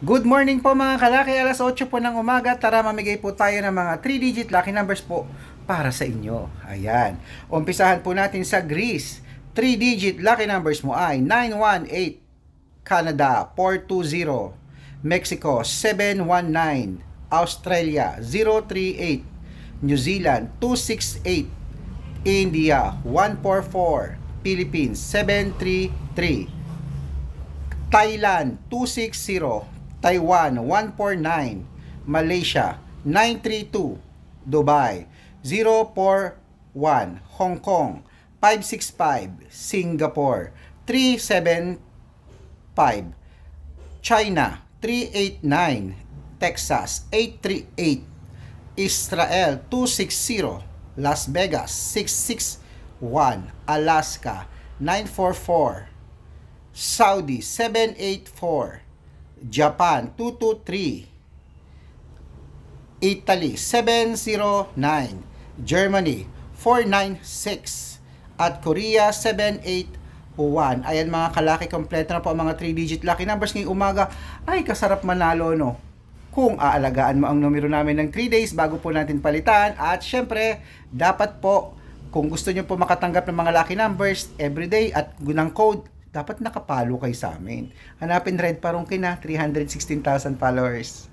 Good morning po mga kalaki, alas 8 po ng umaga. Tara mamigay po tayo ng mga 3-digit lucky numbers po para sa inyo. Ayan. Umpisahan po natin sa Greece. 3-digit lucky numbers mo ay 918, Canada 420, Mexico 719, Australia 038, New Zealand 268, India 144, Philippines 733, Thailand 260, Taiwan 149, Malaysia 932, Dubai 041, Hong Kong 565, Singapore 375, China 389, Texas 838, Israel 260, Las Vegas 661, Alaska 944, Saudi 784, Japan 223, Italy 709, Germany 496, at Korea 781. Ayan mga kalaki, kompleto na po ang mga 3-digit lucky numbers ngayong umaga. Ay, kasarap manalo no. Kung aalagaan mo ang numero namin ng 3 days bago po natin palitan. At syempre, dapat po, kung gusto nyo po makatanggap ng mga lucky numbers everyday at gunang code, dapat nakapalo kayo sa amin. Hanapin Red Parungkin na 316,000 followers.